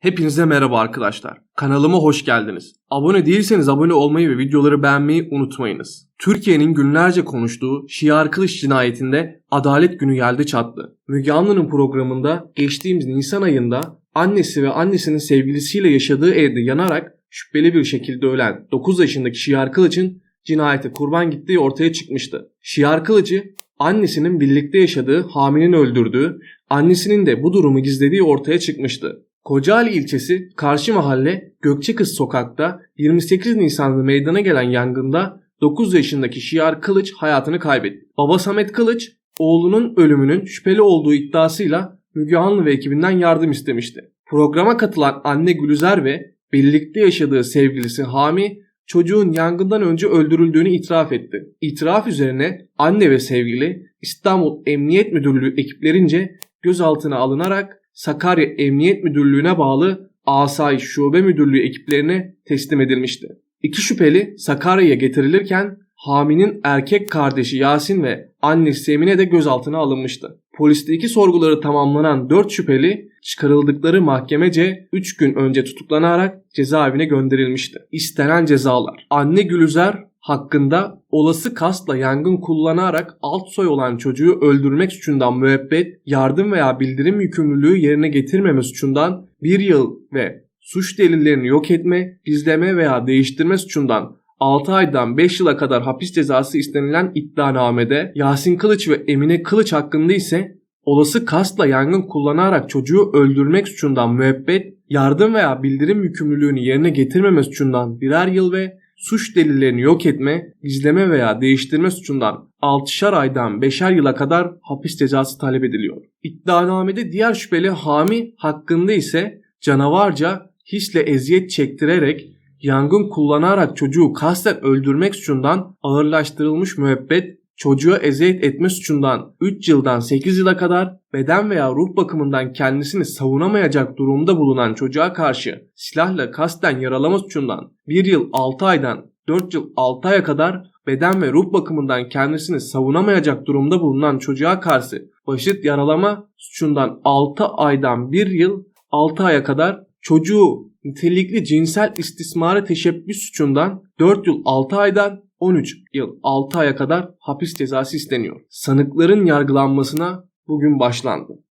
Hepinize merhaba arkadaşlar. Kanalıma hoş geldiniz. Abone değilseniz abone olmayı ve videoları beğenmeyi unutmayınız. Türkiye'nin günlerce konuştuğu Şiar Kılıç cinayetinde adalet günü geldi çattı. Müge Anlı'nın programında geçtiğimiz Nisan ayında annesi ve annesinin sevgilisiyle yaşadığı evde yanarak şüpheli bir şekilde ölen 9 yaşındaki Şiar Kılıç'ın cinayete kurban gittiği ortaya çıkmıştı. Şiar Kılıç'ı annesinin birlikte yaşadığı haminin öldürdüğü, annesinin de bu durumu gizlediği ortaya çıkmıştı. Kocaeli ilçesi Karşı Mahalle Gökçekız sokakta 28 Nisan'da meydana gelen yangında 9 yaşındaki Şiar Kılıç hayatını kaybetti. Baba Samet Kılıç oğlunun ölümünün şüpheli olduğu iddiasıyla Müge Anlı ve ekibinden yardım istemişti. Programa katılan anne Gülüzer ve birlikte yaşadığı sevgilisi Hami çocuğun yangından önce öldürüldüğünü itiraf etti. İtiraf üzerine anne ve sevgili İstanbul Emniyet Müdürlüğü ekiplerince gözaltına alınarak Sakarya Emniyet Müdürlüğü'ne bağlı Asayiş Şube Müdürlüğü ekiplerine teslim edilmişti. İki şüpheli Sakarya'ya getirilirken Hami'nin erkek kardeşi Yasin ve annesi Emine de gözaltına alınmıştı. Polisteki sorguları tamamlanan 4 şüpheli çıkarıldıkları mahkemece 3 gün önce tutuklanarak cezaevine gönderilmişti. İstenen cezalar. Anne Gülüzer hakkında olası kastla yangın kullanarak alt soy olan çocuğu öldürmek suçundan müebbet, yardım veya bildirim yükümlülüğü yerine getirmeme suçundan 1 yıl ve suç delillerini yok etme, gizleme veya değiştirme suçundan 6 aydan 5 yıla kadar hapis cezası istenilen iddianamede Yasin Kılıç ve Emine Kılıç hakkında ise olası kastla yangın kullanarak çocuğu öldürmek suçundan müebbet, yardım veya bildirim yükümlülüğünü yerine getirmeme suçundan birer yıl ve suç delillerini yok etme, gizleme veya değiştirme suçundan 6'şar aydan 5'er yıla kadar hapis cezası talep ediliyor. İddianamede diğer şüpheli Hami hakkında ise canavarca hisle eziyet çektirerek yangın kullanarak çocuğu kasten öldürmek suçundan ağırlaştırılmış müebbet, çocuğa eziyet etme suçundan 3 yıldan 8 yıla kadar beden veya ruh bakımından kendisini savunamayacak durumda bulunan çocuğa karşı silahla kasten yaralama suçundan 1 yıl 6 aydan 4 yıl 6 aya kadar beden ve ruh bakımından kendisini savunamayacak durumda bulunan çocuğa karşı basit yaralama suçundan 6 aydan 1 yıl 6 aya kadar çocuğu nitelikli cinsel istismara teşebbüs suçundan 4 yıl 6 aydan 13 yıl 6 aya kadar hapis cezası isteniyor. Sanıkların yargılanmasına bugün başlandı.